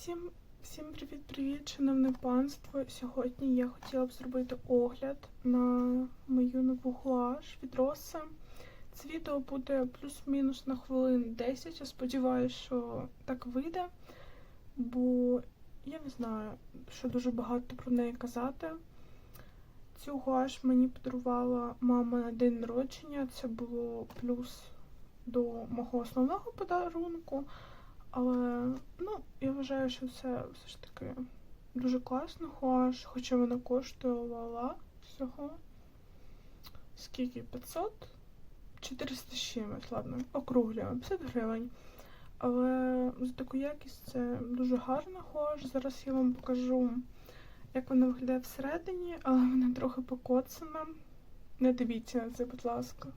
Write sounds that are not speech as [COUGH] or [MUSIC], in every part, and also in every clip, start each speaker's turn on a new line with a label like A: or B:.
A: Всім, всім привіт-привіт, шановне панство. Сьогодні я хотіла б зробити огляд на мою нову гуаш від Роса. Це відео буде плюс-мінус на хвилин 10. Я сподіваюся, що так вийде, бо я не знаю, що дуже багато про неї казати. Цю гуаш мені подарувала мама на день народження. Це було плюс до мого основного подарунку. Але ну, я вважаю, що це все ж таки дуже класно гуаш, хоча вона коштувала всього. Скільки? 500? 400 з чимось, ладно, округлюємо, 50 гривень. Але за таку якість це дуже гарна гуаш. Зараз я вам покажу, як вона виглядає всередині, але вона трохи покоцана. Не дивіться на це, будь ласка.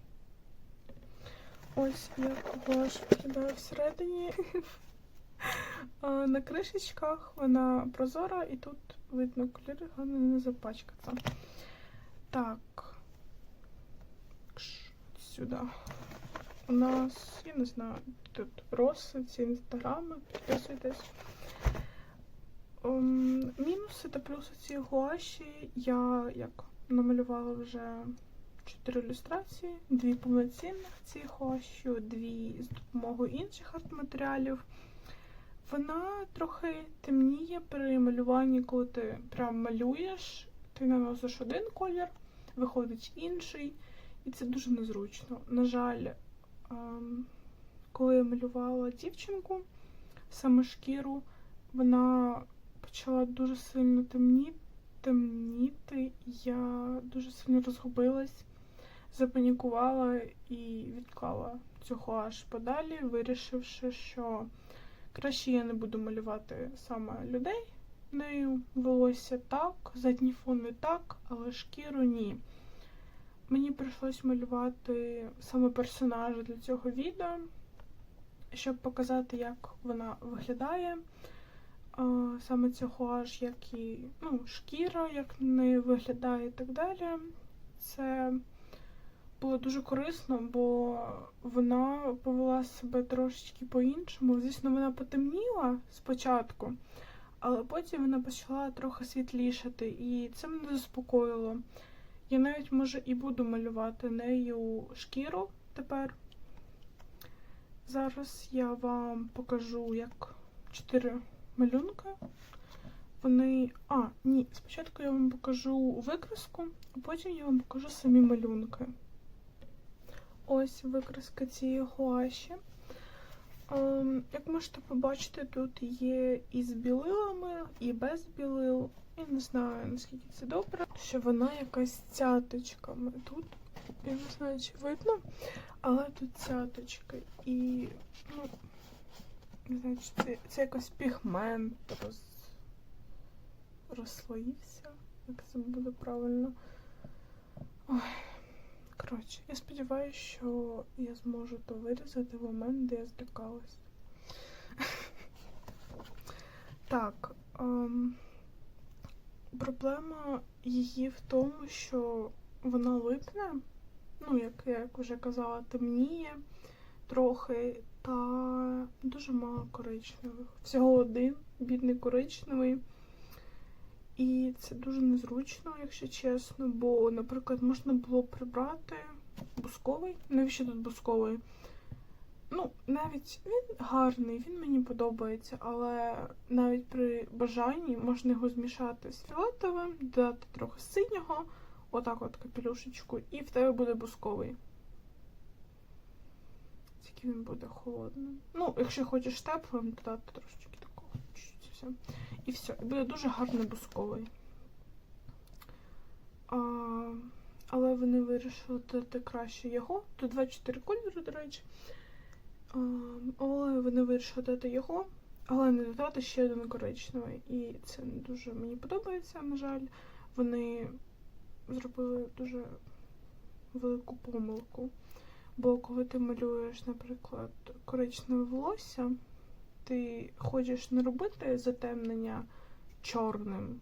A: Ось як гуаш виглядає всередині. [LAUGHS] На кришечках вона прозора і тут видно кольори, головне не запачкаться. Так. Сюди. У нас, я не знаю, тут роси, ці інстаграми, підписуйтесь. Ем, мінуси та плюси цієї гуаші я як намалювала вже чотири ілюстрації, дві повноцінних цієї гуаші, дві з допомогою інших арт-матеріалів. Вона трохи темніє при малюванні, коли ти прям малюєш, ти наносиш один колір, виходить інший, і це дуже незручно. На жаль, ем, коли я малювала дівчинку, саме шкіру, вона почала дуже сильно темніти, темніти. Я дуже сильно розгубилась, запанікувала і відклала цього аж подалі, вирішивши, що краще я не буду малювати саме людей нею. Волосся так, задній фон не так, але шкіру ні. Мені прийшлось малювати саме персонажа для цього відео, щоб показати, як вона виглядає. Саме цього аж як і ну, шкіра, як неї виглядає і так далі. Це було дуже корисно, бо вона повела себе трошечки по-іншому. Звісно, вона потемніла спочатку, але потім вона почала трохи світлішати, і це мене заспокоїло. Я навіть, може, і буду малювати нею шкіру тепер. Зараз я вам покажу, як чотири малюнки. Вони. А, ні, спочатку я вам покажу викраску, а потім я вам покажу самі малюнки. Ось викраска цієї гуаші. Ем, як можете побачити, тут є і з білилами, і без білил. Я не знаю, наскільки це добре, що вона якась цяточками. Тут, я не знаю, чи видно, але тут цяточки. І, ну, не знаю, чи це, це якось пігмент роз, розслоївся, як це буде правильно. Ой. Коротше, я сподіваюся, що я зможу то вирізати в момент, де я злякалась. [LAUGHS] Так. Ем, проблема її в тому, що вона липне, ну, як я вже казала, темніє трохи, та дуже мало коричневих. Всього один бідний коричневий. І це дуже незручно, якщо чесно, бо, наприклад, можна було прибрати бусковий. Навіщо тут бусковий? Ну, навіть він гарний, він мені подобається, але навіть при бажанні можна його змішати з фіолетовим, додати трохи синього, отак от капелюшечку, і в тебе буде бусковий. Тільки він буде холодним. Ну, якщо хочеш теплим, додати трошечки такого. І все, і буде дуже гарний бусковий. А, але вони вирішили дати краще його. Тут 24 кольори, до речі. А, але вони вирішили дати його, але не додати ще один коричневий. І це не дуже мені подобається, на жаль. Вони зробили дуже велику помилку. Бо коли ти малюєш, наприклад, коричневе волосся, ти хочеш не робити затемнення чорним,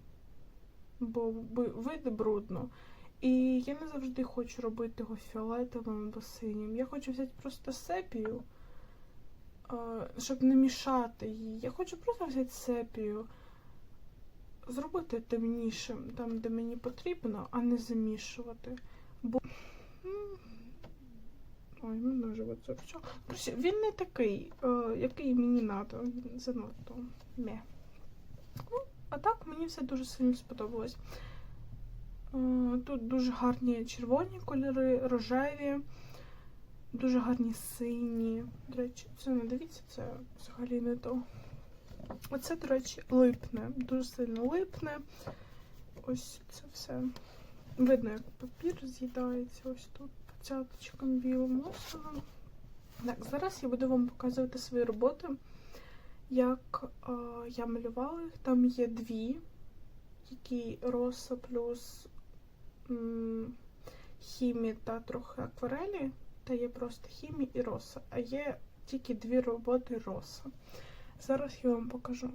A: бо вийде брудно. І я не завжди хочу робити його фіолетовим або синім. Я хочу взяти просто сепію, е, щоб не мішати її. Я хочу просто взяти сепію, зробити темнішим там, де мені потрібно, а не замішувати. Бо Ой, мене вже от запечав. Коротше, він не такий, е, який мені треба. Він занадто м'є. Ну, а так мені все дуже сильно сподобалось. Е, Тут дуже гарні червоні кольори, рожеві, дуже гарні сині. До речі, це не дивіться, це взагалі не то. Оце, до речі, липне, дуже сильно липне. Ось це все. Видно, як папір з'їдається ось тут цяточком білим. Так, зараз я буду вам показувати свої роботи, як е, я малювала їх. Там є дві, які роса плюс м, хімі та трохи акварелі, та є просто хімі і роса, а є тільки дві роботи роса. Зараз я вам покажу.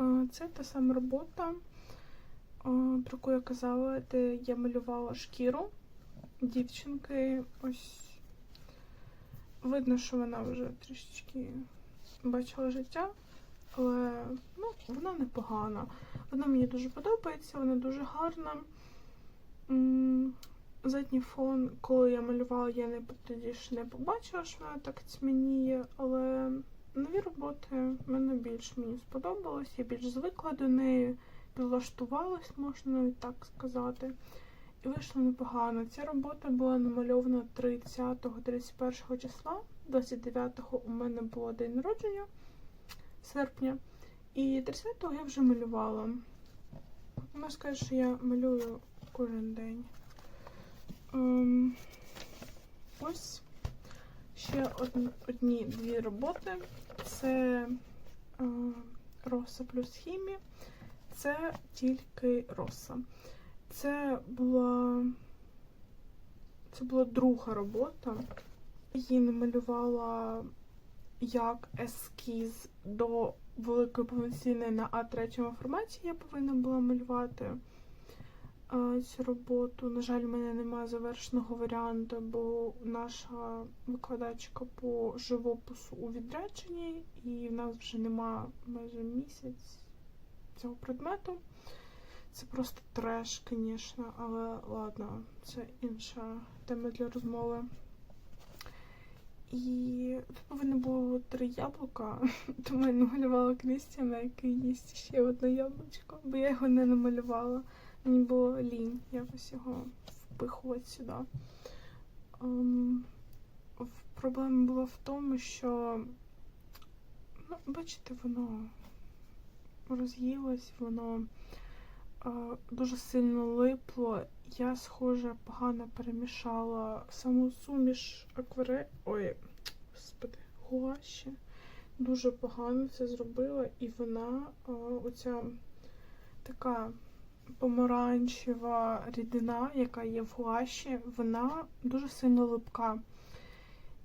A: Е, Це та сама робота, е, про яку я казала, де я малювала шкіру дівчинки. Ось видно, що вона вже трішечки бачила життя, але ну, вона непогана. Вона мені дуже подобається, вона дуже гарна. Задній фон, коли я малювала, я не тоді ж не побачила, що вона так тьмяніє, але нові роботи мене більш мені сподобалось, я більш звикла до неї, підлаштувалась, можна навіть так сказати. І вийшло непогано. Ця робота була намальована 30-31 числа, 29-го у мене було день народження серпня. І 30-го я вже малювала. Вона скаже, що я малюю кожен день. Ем, ось ще одні, одні дві роботи. Це е, роса плюс хімія. Це тільки роса. Це була це була друга робота. Її намалювала як ескіз до великої повноцінної на А3 форматі. Я повинна була малювати цю роботу. На жаль, в мене немає завершеного варіанту, бо наша викладачка по живопису у відрядженні, і в нас вже немає майже місяць цього предмету. Це просто треш, звісно, але ладно, це інша тема для розмови. І тут повинно було три яблука, [LAUGHS] тому я намалювала Крістіана, який їсть ще одне яблучко, бо я його не намалювала. Мені було лінь якось його впихувати сюди. В- проблема була в тому, що, ну, бачите, воно роз'їлось, воно дуже сильно липло. Я, схоже, погано перемішала саму суміш акваре... Ой, господи, гуаші. Дуже погано це зробила, і вона, оця така помаранчева рідина, яка є в гуаші, вона дуже сильно липка.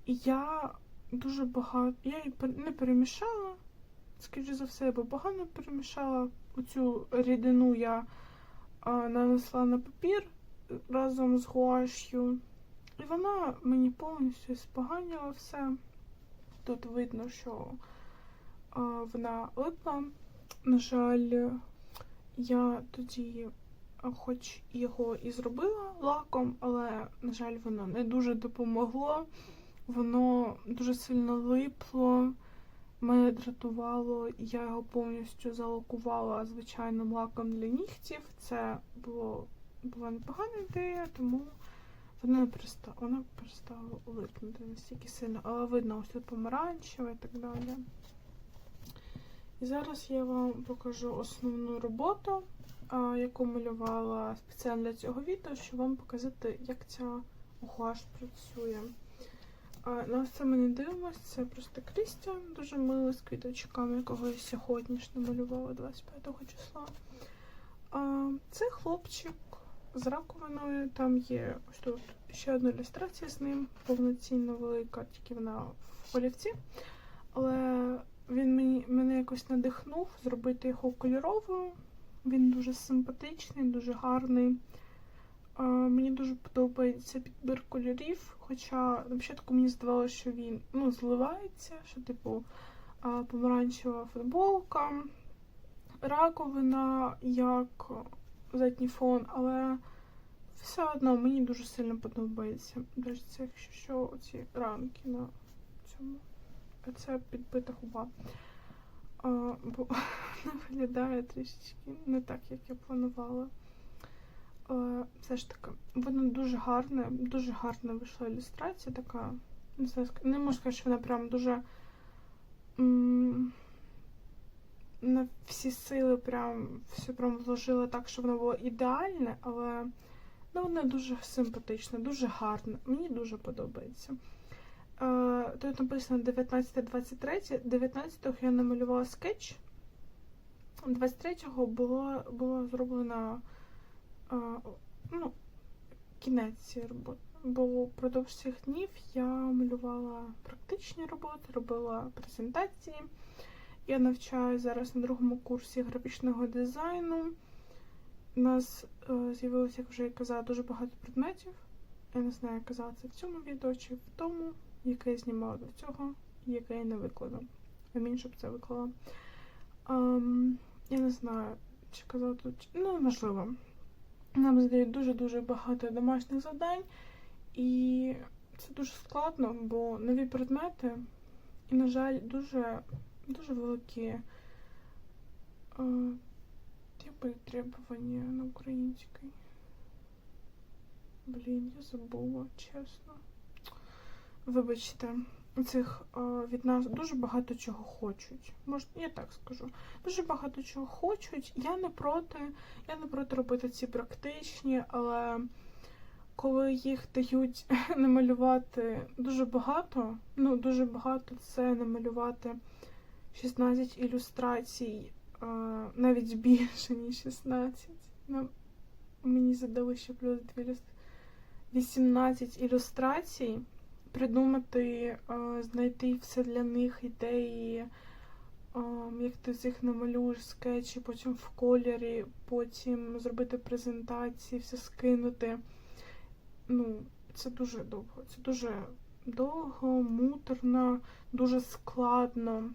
A: І я дуже багато. Я її не перемішала, скоріше за все, бо погано перемішала оцю рідину я нанесла на папір разом з гуаш'ю. І вона мені повністю споганила все. Тут видно, що а, вона липла. На жаль, я тоді, хоч його і зробила лаком, але, на жаль, воно не дуже допомогло. Воно дуже сильно липло мене дратувало, я його повністю залакувала звичайним лаком для нігтів. Це було, була непогана ідея, тому вона перестала, вона перестала липнути настільки сильно. Але видно, ось тут помаранчеве і так далі. І зараз я вам покажу основну роботу, яку малювала спеціально для цього відео, щоб вам показати, як ця гуаш працює. На ось це ми не дивимося, це просто Крістіан, дуже милий з квіточками, якого я сьогодні ж намалювала 25 числа. А, Це хлопчик з раковиною, там є ось тут ще одна ілюстрація з ним, повноцінно велика, тільки вона в олівці. Але він мені, мене якось надихнув зробити його кольоровою. Він дуже симпатичний, дуже гарний. Мені дуже подобається підбір кольорів, хоча на початку мені здавалося, що він ну, зливається, що типу помаранчева футболка, раковина як задній фон, але все одно мені дуже сильно подобається. Даже це, якщо що, ці ранки на цьому. Це підбита губа. Бо [LAUGHS] виглядає трішечки не так, як я планувала. Але все ж таки, воно дуже гарне, дуже гарна вийшла ілюстрація, така. Не знаю, не можу сказати, що вона прям дуже м, на всі сили прям все прям вложила так, щоб воно було ідеальне, але ну, воно дуже симпатичне, дуже гарне. Мені дуже подобається. Е, тут написано 19-23. 19-го я намалювала скетч. 23-го було, було зроблено е, ну, кінець цієї роботи. Бо впродовж цих днів я малювала практичні роботи, робила презентації. Я навчаю зараз на другому курсі графічного дизайну. У нас е, з'явилося, як вже я казала, дуже багато предметів. Я не знаю, казала це в цьому відео чи в тому, яке я знімала до цього, і яке я не викладу. Амінь, щоб це виклала. Я не знаю, чи казала тут. Ну, можливо. Нам задають дуже-дуже багато домашніх завдань, і це дуже складно, бо нові предмети, і, на жаль, дуже, дуже великі е, типи требування на українській. Блін, я забула, чесно. Вибачте, цих е, від нас дуже багато чого хочуть. Можна, я так скажу. Дуже багато чого хочуть. Я не проти. Я не проти робити ці практичні, але коли їх дають [LAUGHS] намалювати дуже багато, ну дуже багато це намалювати 16 ілюстрацій, е, навіть більше, ніж 16. Нам- Мені задали ще плюс 2 ілюстрації. 18 ілюстрацій, придумати, е, знайти все для них ідеї, е, як ти з їх намалюєш скетчі, потім в кольорі, потім зробити презентації, все скинути. Ну, це дуже довго. Це дуже довго, муторно, дуже складно.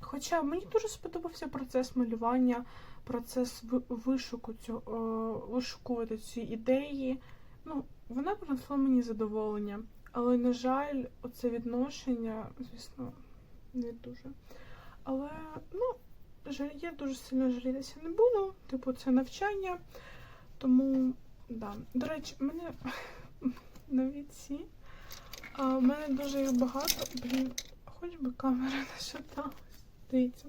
A: Хоча мені дуже сподобався процес малювання, процес вишуку цього, е, вишукувати ці ідеї. Ну, вона принесла мені задоволення. Але, на жаль, оце відношення, звісно, не дуже. Але, ну, я дуже сильно жалітися не буду. Типу, це навчання. Тому, да. До речі, мене [LAUGHS] нові ці. А, в мене дуже їх багато. Блін, хоч би камера [LAUGHS] не шаталась. Дивіться.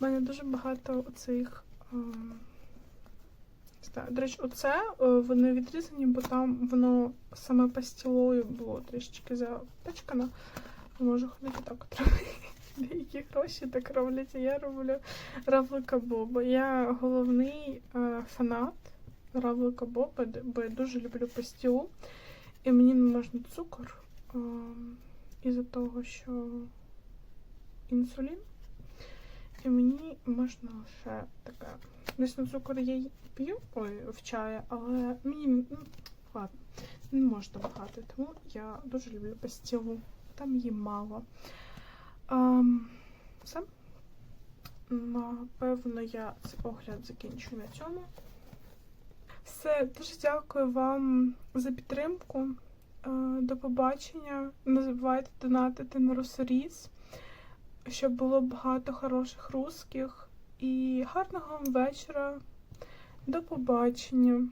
A: У мене дуже багато оцих. ем, так, До речі, оце е, вони відрізані, бо там воно саме пастілою було трішечки запачкано. Можу ходити так от. [LAUGHS] Деякі гроші так роблять, я роблю Равлика Боба. Я головний е, фанат Равлика Боба, бо я дуже люблю пастілу. І мені не можна цукор е, із-за того, що інсулін. І мені можна лише таке. Звісно, цукор я п'ю ой, в чаї, але мені ну, ладно, не можна багато, тому я дуже люблю пастілу. Там її мало. Ем, все. Напевно, я цей огляд закінчу на цьому. Все, дуже дякую вам за підтримку. Е, До побачення. Не забувайте донатити на Росоріз, щоб було багато хороших русських. І гарного вам вечора. До побачення.